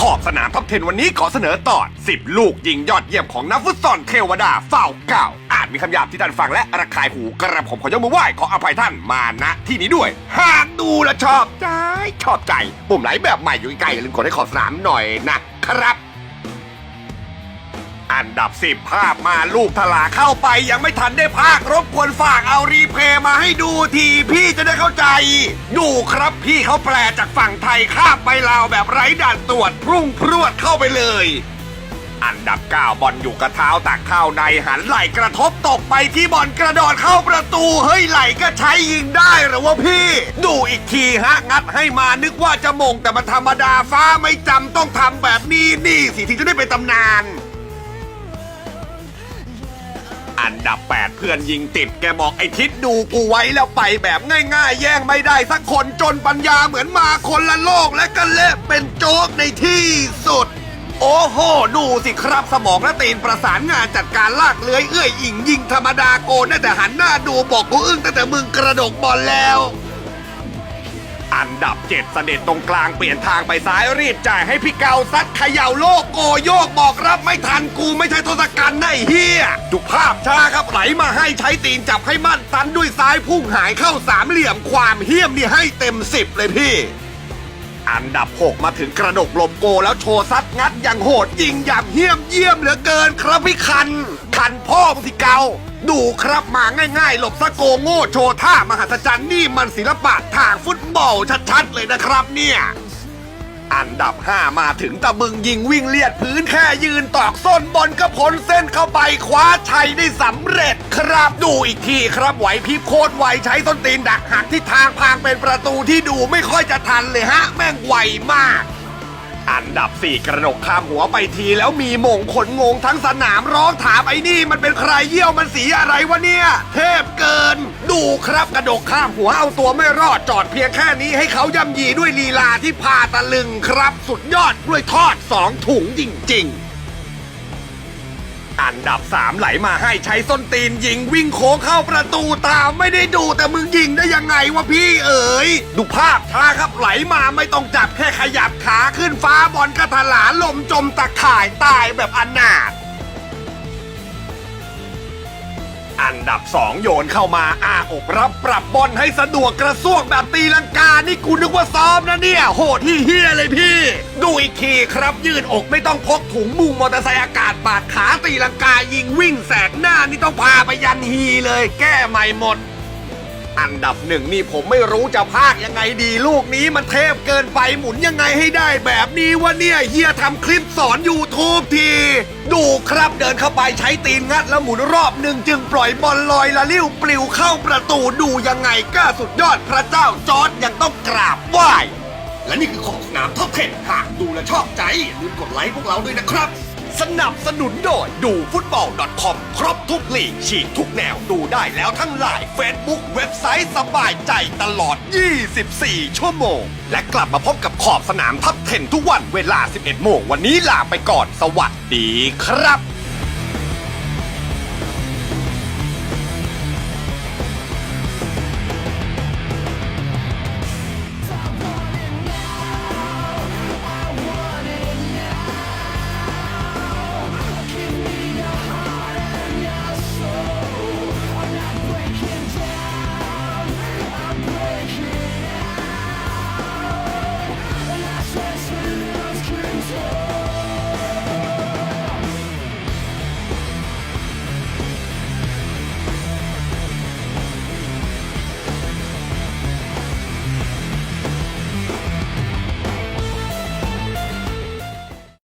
ขอบสนามท็อป10วันนี้ขอเสนอตอน10 ลูกยิงยอดเยี่ยมของนักฟุตซอลเทวดาเฝ้าเก่า อาจมีคำหยาบที่ท่านฟังและระคายหูกระผมขอยกมือไหว้ขออภัยท่านมาณที่นี้ด้วย หากดูและชอบใจชอบใจ ปุ่มไหลค์แบบใหม่อยู่ใกล้ๆอย่าลืมกดให้ขอบสนามหน่อยนะครับ อันดับสิบภาพมาลูกทลาเข้าไปยังไม่ทันได้ภาครบกวนฝากเอารีเพย์มาให้ดูทีพี่จะได้เข้าใจ ดูครับพี่เขาแปลจากฝั่งไทยข้ามไปลาวแบบไร้ด่านตรวจพุ่งพรวดเข้าไปเลย อันดับ 9 บอลอยู่กระเท้าตักเข้าในหันไหลกระทบตกไปที่บอลกระโดดเข้าประตู เฮ้ยไหลก็ใช้ยิงได้หรือวะพี่ ดูอีกทีฮะงัดให้มานึกว่าจะมงแต่มันธรรมดาฟ้าไม่จำต้องทำแบบนี้นี่สิที่จะได้เป็นตำนาน อันดับ 8 เพื่อนยิงติดแกบอกไอ้ทิศดูกูไว้แล้วไปแบบง่าย ๆ แย่งไม่ได้สักคนจนปัญญาเหมือนมาคนละโลกและก็เละเป็นโจ๊กในที่สุด โอ้โห ดูสิครับสมองและตีนประสานงานจัดการลากเลื้อยเอื้อยอิงยิงธรรมดาโกนแต่หันหน้าดูบอกกูอึ้งตั้งแต่มึงกระดกบอลแล้ว อันดับเจ็ดเสด็จตรงกลางเปลี่ยนทางไปซ้ายรีบจ่ายให้พี่เกาซัดเขย่าโลกโกโยกบอกรับไม่ทันกูไม่ใช่ทศกัณฐ์ไอ้เฮียดูภาพช้าครับไหลมาให้ใช้ตีนจับให้มั่นตันด้วยซ้ายพุ่งหายเข้าสามเหลี่ยมความเฮี้ยมนี่ให้เต็มสิบเลยพี่ อันดับ 6 มาถึงกระดกลมโกแล้วโชว์ซัดงัดอย่างโหดยิงอย่างเหี้ยมเยี่ยมเหลือเกินครับพี่คัน คันพ่อมึงสิเกา ดูครับมาง่ายๆ หลบสะโกโง่โชว์ท่ามหัศจรรย์นี่มันศิลปะทางฟุตบอลชัดๆเลยนะครับเนี่ย อันดับ 5 มาถึงตะมึงยิงวิ่งเลียดพื้นแค่ยืนตอกส้นบอลก็พ้นเส้นเข้าไปคว้าชัยได้สำเร็จครับดูอีกทีครับไหวพริบโคตรไวใช้ต้นตีนดักหักที่ทางพางเป็นประตูที่ดูไม่ค่อยจะทันเลยฮะ แม่งไวมาก อันดับ 4 กระดกข้ามหัวไปทีแล้วมีมงขนงงทั้งสนามร้องถามไอ้นี่ มันเป็นใครเยี่ยวมันสีอะไรวะเนี่ย เทพเกิน ดูครับกระดกข้ามหัวเอาตัวไม่รอดจอดเพียงแค่นี้ให้เขาย่ำยีด้วยลีลาที่พาตะลึงครับ สุดยอดกล้วยทอดสองถุงจริง ๆ อันดับ 3 ไหลมาให้ใช้ส้นตีนยิงวิ่งโค้งเข้าประตูตามไม่ได้ดูแต่มึงยิงได้ยังไงวะพี่เอ๋ยดูภาพช้าครับไหลมาไม่ต้องจับแค่ขยับขาขึ้นฟ้าบอลกระถลาลมจมตะข่ายตายแบบอนาถ อันดับ 2 โยนเข้ามาอ้าอกรับปรับบอลให้สะดวกกระซวกแบบตีลังกา นี่กูนึกว่าซ้อมนะเนี่ย โหดที่เฮียเลยพี่ ดูอีกทีครับยืดอกไม่ต้องพกถุงมุงมอเตอร์ไซค์อากาศปาดขาตีลังกายิงวิ่งแสกหน้านี่ต้องพาไปยันฮีเลย แก้ใหม่หมด อันดับหนึ่งนี่ผมไม่รู้จะพากยังไงดี ลูกนี้มันเทพเกินไปหมุนยังไงให้ได้แบบนี้วะเนี่ยเฮียทำคลิปสอน YouTube ที ดูครับเดินเข้าไปใช้ตีนงัดแล้วหมุนรอบหนึ่งจึงปล่อยบอลลอยละลิ้วปลิวเข้าประตูดูยังไงก็สุดยอดพระเจ้าจอร์ดยังต้องกราบไหว้และนี่คือของสนามท็อป10หากดูและชอบใจอย่าลืมกดไลค์พวกเราด้วยนะครับ สนับสนุนโดยดูฟุตบอล .com ครบทุกลีกฉีกทุกแนวดูได้แล้วทั้งไลน์เฟซบุ๊กเว็บไซต์สบายใจตลอด 24 ชั่วโมง และกลับมาพบกับขอบสนามทับเทนทุกวันเวลา 11 โมง วันนี้ลาไปก่อนสวัสดีครับ